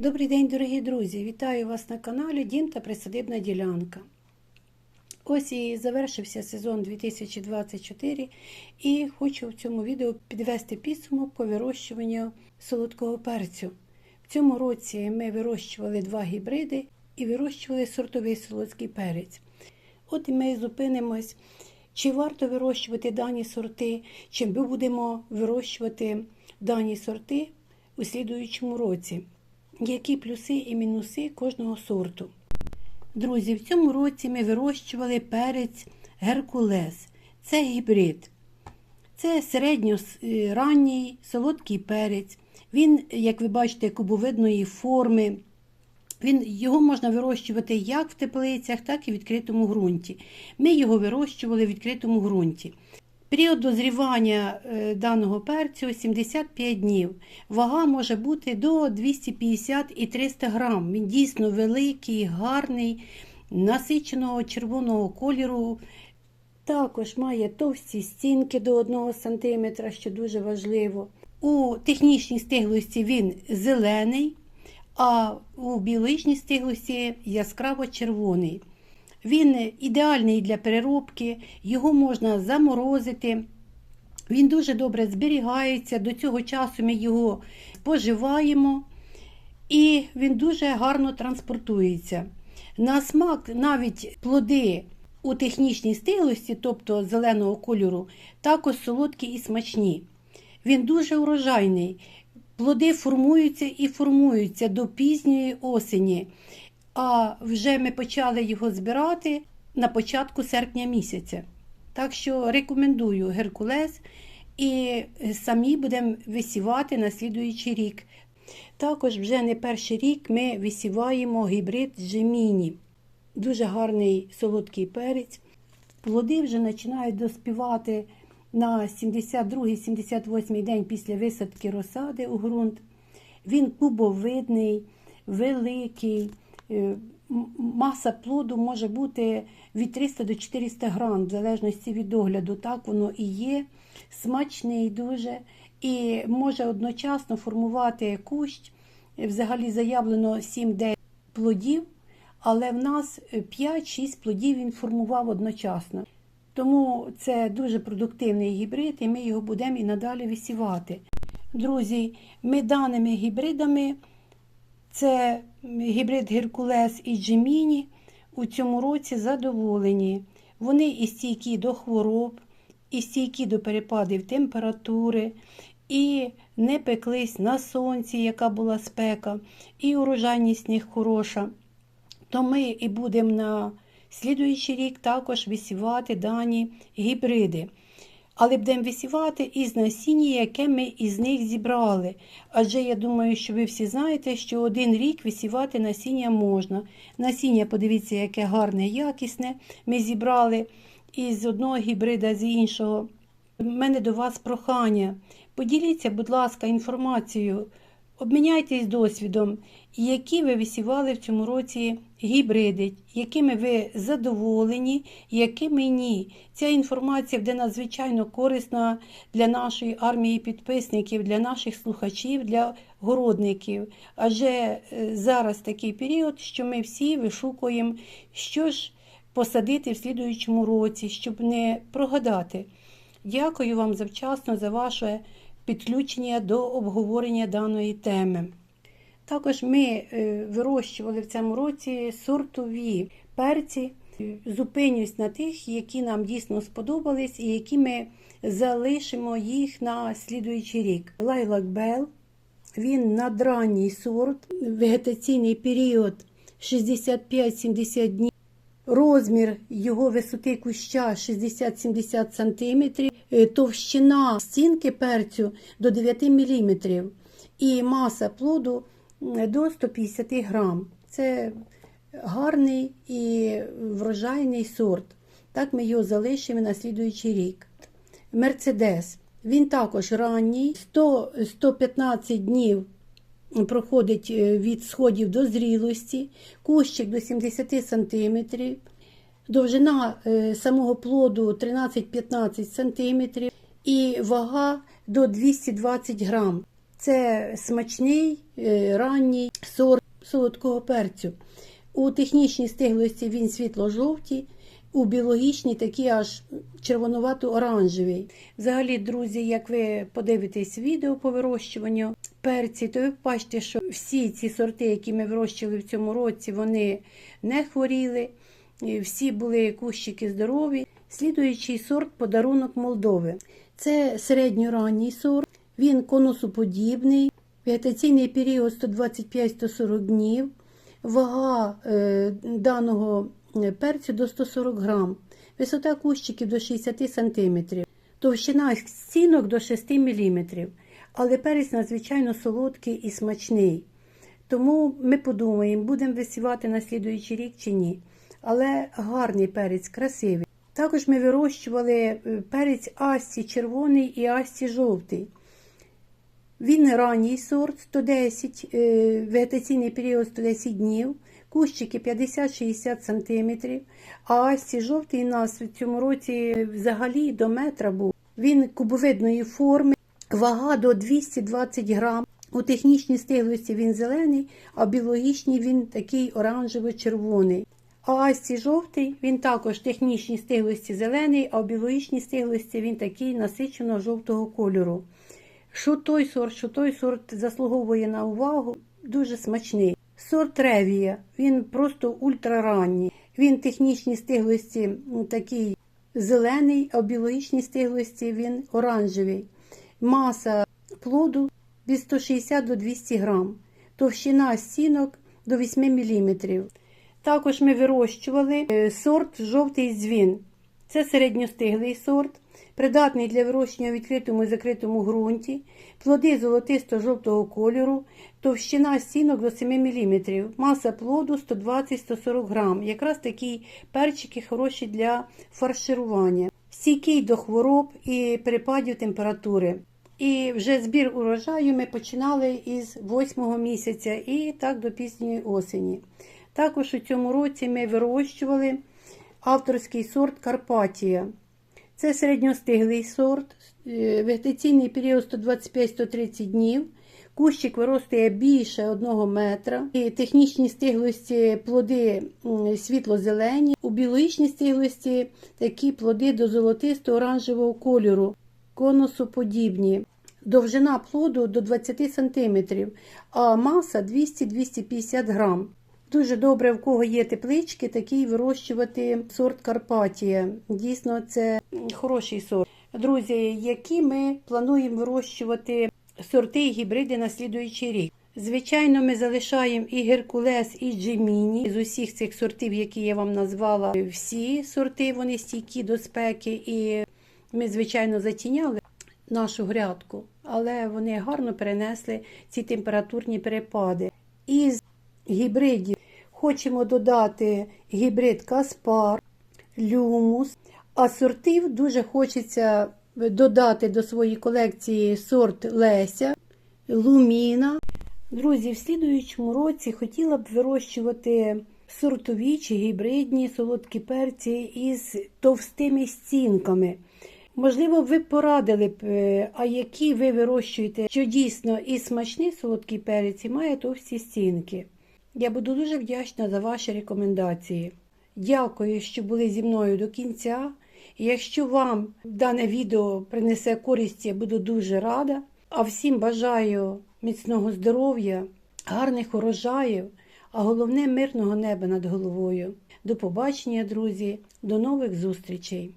Добрий день, дорогі друзі! Вітаю вас на каналі Дім та Присадибна ділянка. Ось і завершився сезон 2024 і хочу в цьому відео підвести підсумок по вирощуванню солодкого перцю. В цьому році ми вирощували два гібриди і вирощували сортовий солодкий перець. От і ми зупинимось, чи варто вирощувати дані сорти, чи ми будемо вирощувати дані сорти у слідуючому році. Які плюси і мінуси кожного сорту. Друзі, в цьому році ми вирощували перець Геркулес. Це гібрид. Це середньоранній солодкий перець. Він, як ви бачите, кубовидної форми. Він, Його можна вирощувати як в теплицях, так і в відкритому ґрунті. Ми його вирощували в відкритому ґрунті. Період дозрівання е, даного перцю 75 днів. Вага може бути до 250 і 300 грам. Він дійсно великий, гарний, насиченого червоного кольору. Також має товсті стінки до 1 см, що дуже важливо. У технічній стиглості він зелений, а у біологічній стиглості яскраво червоний. Він ідеальний для переробки, його можна заморозити. Він дуже добре зберігається. До цього часу ми його споживаємо, і він дуже гарно транспортується. На смак навіть плоди у технічній стиглості, тобто зеленого кольору, також солодкі і смачні. Він дуже урожайний. Плоди формуються і формуються до пізньої осені. А вже ми почали його збирати на початку серпня місяця. Так що рекомендую Геркулес і самі будемо висівати на слідуючий рік. Також вже не перший рік ми висіваємо гібрид Джеміні. Дуже гарний солодкий перець. Плоди вже починають доспівати на 72-78 день після висадки розсади у ґрунт. Він кубовидний, великий. Маса плоду може бути від 300 до 400 грам, в залежності від догляду. Так воно і є, смачний дуже, і може одночасно формувати кущ. Взагалі заявлено 7-9 плодів, але в нас 5-6 плодів він формував одночасно. Тому це дуже продуктивний гібрид, і ми його будемо і надалі висівати. Друзі, ми даними гібридами. Це гібрид Геркулес і Джеміні у цьому році задоволені. Вони і стійкі до хвороб, і стійкі до перепадів температури, і не пеклись на сонці, яка була спека, і урожайність них хороша. То ми і будемо на слідуючий рік також висівати дані гібриди але будемо висівати із насіння, яке ми із них зібрали. Адже я думаю, що ви всі знаєте, що один рік висівати насіння можна. Насіння, подивіться, яке гарне, якісне. Ми зібрали із одного гібрида, з іншого. У мене до вас прохання. Поділіться, будь ласка, інформацією. Обміняйтесь досвідом, які ви висівали в цьому році гібриди, якими ви задоволені, якими ні. Ця інформація буде надзвичайно корисна для нашої армії підписників, для наших слухачів, для городників. Адже е, зараз такий період, що ми всі вишукуємо, що ж посадити в слідуючому році, щоб не прогадати. Дякую вам завчасно за ваше підключення до обговорення даної теми. Також ми е, вирощували в цьому році сортові перці. Зупинюсь на тих, які нам дійсно сподобались, і які ми залишимо їх на слідуючий рік. Лайлак Бел, він надранній сорт, вегетаційний період 65-70 днів. Розмір його висоти куща 60-70 см, е, товщина стінки перцю до 9 мм і маса плоду до 150 грам. Це гарний і врожайний сорт. Так ми його залишимо на слідуючий рік. Мерцедес. Він також ранній, 100-115 днів проходить е, від сходів до зрілості, кущик до 70 см, довжина е, самого плоду 13-15 см і вага до 220 грам. Це смачний е, ранній сорт солодкого перцю. У технічній стиглості він світло-жовтий, у біологічній такий аж червонувато-оранжевий. Взагалі, друзі, як ви подивитесь відео по вирощуванню перці, то ви бачите, що всі ці сорти, які ми вирощували в цьому році, вони не хворіли, всі були кущики здорові. Слідуючий сорт подарунок Молдови. Це середньоранній сорт, він конусоподібний, вегетаційний період 125-140 днів, вага е, даного перцю до 140 грам, висота кущиків до 60 см, товщина стінок до 6 мм. Але перець надзвичайно солодкий і смачний. Тому ми подумаємо, будемо висівати на слідуючий рік чи ні. Але гарний перець, красивий. Також ми вирощували е, перець Асті червоний і Асті жовтий. Він ранній сорт 110, е, вегетаційний період 110 днів, кущики 50-60 см, а Асті жовтий у нас в цьому році взагалі до метра був. Він кубовидної форми, вага до 220 грам. У технічній стиглості він зелений, а в біологічній він такий оранжево-червоний. А Асті жовтий, він також в технічній стиглості зелений, а в біологічній стиглості він такий насичено жовтого кольору. Що той сорт, що той сорт заслуговує на увагу, дуже смачний. Сорт Ревія, він просто ультраранній. Він в технічній стиглості такий зелений, а в біологічній стиглості він оранжевий. Маса плоду від 160 до 200 грам, товщина стінок до 8 мм. Також ми вирощували е, сорт жовтий дзвін. Це середньостиглий сорт, придатний для вирощення у відкритому і закритому ґрунті, плоди золотисто-жовтого кольору, товщина стінок до 7 мм, маса плоду 120-140 грам. Якраз такі перчики хороші для фарширування, стійкий до хвороб і перепадів температури. І вже збір урожаю ми починали із 8 місяця і так до пізньої осені. Також у цьому році ми вирощували авторський сорт Карпатія. Це середньостиглий сорт, е, вегетаційний період 125-130 днів. Кущик виростає більше 1 метра. І технічні стиглості плоди світло-зелені. У біологічній стиглості такі плоди до золотисто-оранжевого кольору, конусоподібні. Довжина плоду до 20 см, а маса 200-250 грам. Дуже добре, в кого є теплички, такий вирощувати сорт Карпатія. Дійсно, це хороший сорт. Друзі, які ми плануємо вирощувати сорти і гібриди на слідуючий рік. Звичайно, ми залишаємо і Геркулес, і Джеміні. З усіх цих сортів, які я вам назвала, всі сорти вони стійкі до спеки, і ми, звичайно, затіняли нашу грядку, але вони гарно перенесли ці температурні перепади. Із гібридів хочемо додати гібрид Каспар, Люмус, а сортів дуже хочеться додати до своєї колекції сорт Леся, Луміна. Друзі, в слідуючому році хотіла б вирощувати сортові чи гібридні солодкі перці із товстими стінками. Можливо, ви порадили б, е, а які ви вирощуєте, що дійсно і смачний солодкий перець і має товсті стінки. Я буду дуже вдячна за ваші рекомендації. Дякую, що були зі мною до кінця. Якщо вам дане відео принесе користь, я буду дуже рада. А всім бажаю міцного здоров'я, гарних урожаїв, а головне мирного неба над головою. До побачення, друзі, до нових зустрічей!